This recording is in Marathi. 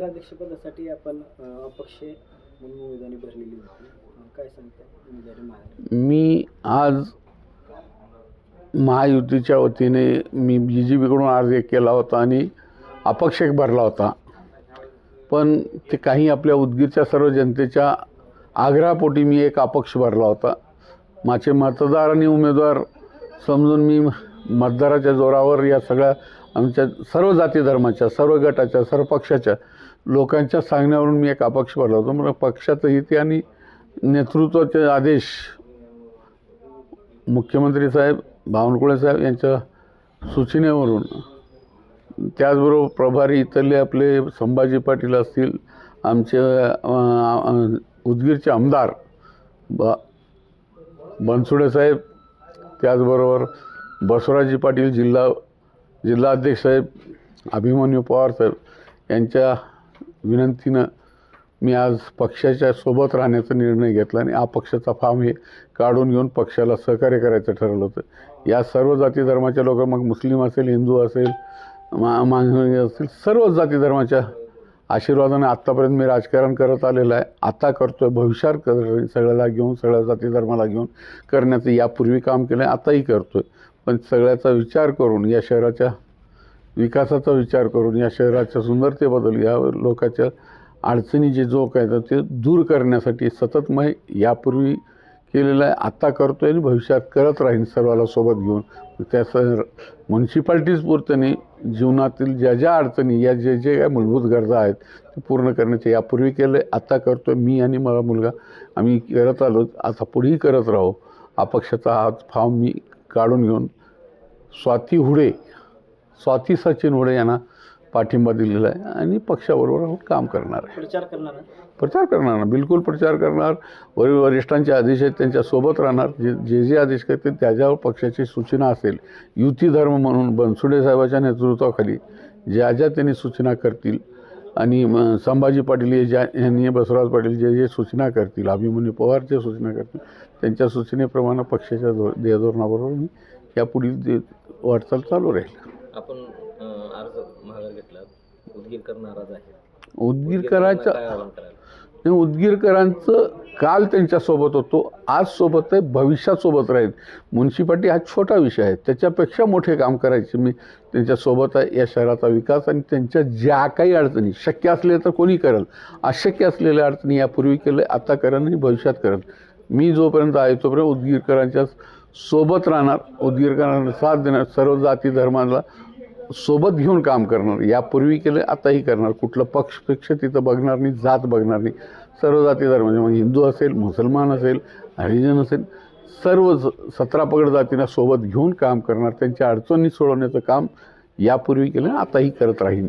नगराध्यक्षपदासाठी आपण अपक्ष म्हणून उमेदवारी भरलेली होती. काय सांगता उमेदवारी मी आज महायुतीच्या वतीने मी बी जे पीकडून अर्ज एक केला होता आणि अपक्ष एक भरला होता. पण ते काही आपल्या उदगीरच्या सर्व जनतेच्या आग्रहापोटी मी एक अपक्ष भरला होता. माझे मतदार आणि उमेदवार समजून मी मतदाराच्या जोरावर या सगळ्या आमच्या सर्व जाती धर्माच्या सर्व गटाच्या सर्व पक्षाच्या लोकांच्या सांगण्यावरून मी एक अपक्ष भरला होतो. मला पक्षाचं हित आणि नेतृत्वाचे आदेश मुख्यमंत्री साहेब बावनकुळे साहेब यांच्या सूचनेवरून त्याचबरोबर प्रभारी इथले आपले संभाजी पाटील असतील आमचे उदगीरचे आमदार ब बनसुडे साहेब त्याचबरोबर बसवराजी पाटील जिल्हा जिल्हाध्यक्ष साहेब अभिमन्यू पवार साहेब यांच्या विनंतीनं मी आज पक्षाच्या सोबत राहण्याचा निर्णय घेतला आणि अपक्षाचा फॉर्म हे काढून घेऊन पक्षाला सहकार्य करायचं ठरवलं होतं. या सर्व जाती धर्माच्या लोक मग मुस्लिम असेल हिंदू असेल मा मानवी असतील सर्व जाती धर्माच्या आशीर्वादाने आत्तापर्यंत मी राजकारण करत आलेलं आहे. आता करतो आहे भविष्यात कर सगळ्याला घेऊन सगळ्या जाती धर्माला घेऊन करण्याचं यापूर्वी काम केलं आहे आताही करतो आहे पण सगळ्याचा विचार करून या शहराच्या विकासाचा विचार करून या शहराच्या सुंदरतेबद्दल या लोकाच्या अडचणी जे जो काय तर ते दूर करण्यासाठी सतत मी यापूर्वी केलेलं आहे. आत्ता करतो आहे आणि भविष्यात करत राहीन सर्वाला सोबत घेऊन. त्या स म्युन्सिपाल्टीज जीवनातील ज्या ज्या अडचणी या जे जे काय मूलभूत गरजा आहेत ते पूर्ण करण्याचे यापूर्वी केलं आहे आत्ता करतो आहे मी आणि मला मुलगा आम्ही करत आलो आता पुढेही करत राहू. अपक्षाचा हा फॉर्म मी काढून घेऊन. स्वाती हुडे स्वाती सचिन हुडे यांना पाठिंबा दिलेला आहे आणि पक्षाबरोबर राहून काम करणार आहे. प्रचार करणार? प्रचार करणार ना बिलकुल प्रचार करणार. वरील वरिष्ठांचे आदेश आहेत त्यांच्यासोबत राहणार. जे जे जे आदेश करतील त्याच्यावर पक्षाची सूचना असेल. युती धर्म म्हणून बनसुडे साहेबाच्या नेतृत्वाखाली ज्या ज्या त्यांनी सूचना करतील आणि संभाजी पाटील हे ज्या यांनी बसवराज पाटील जे जे सूचना करतील अभिमन्यू पवार जे सूचना करतील त्यांच्या सूचनेप्रमाणे पक्षाच्या धो ध्येयधोरणाबरोबर मी यापुढील वाटचाल चालू राहील. आपण अर्ज माघार घेतला उदगीरकर नाराज आहे उदगीरकरांच्या काय आवाहन कराल आणि उदगीरकरांचं काल त्यांच्यासोबत होतो आज सोबत आहे भविष्यात सोबत राहील. म्युन्सिपाल्टी हा छोटा विषय आहे त्याच्यापेक्षा मोठे काम करायचे मी त्यांच्यासोबत आहे या शहराचा विकास आणि त्यांच्या ज्या काही अडचणी शक्य असले तर कोणी करेल अशक्य असलेल्या अडचणी यापूर्वी केलं आता करेल आणि भविष्यात करेल. मी जोपर्यंत आहे तोपर्यंत उदगीरकरांच्या सोबत राहणार उदगीरकरांना साथ देणार सर्व जाती धर्माला सोबत घेऊन काम करणार. यापूर्वी केलं आताही करणार. कुठलं पक्षपेक्ष तिथं बघणार नाही जात बघणार नाही. सर्व जाती धर्माचे म्हणजे मग हिंदू असेल मुसलमान असेल हरिजन असेल सर्व ज- सतरा पगड जातींना सोबत घेऊन काम करणार. त्यांच्या अडचणी सोडवण्याचं काम यापूर्वी केलं आताही करत राहीन.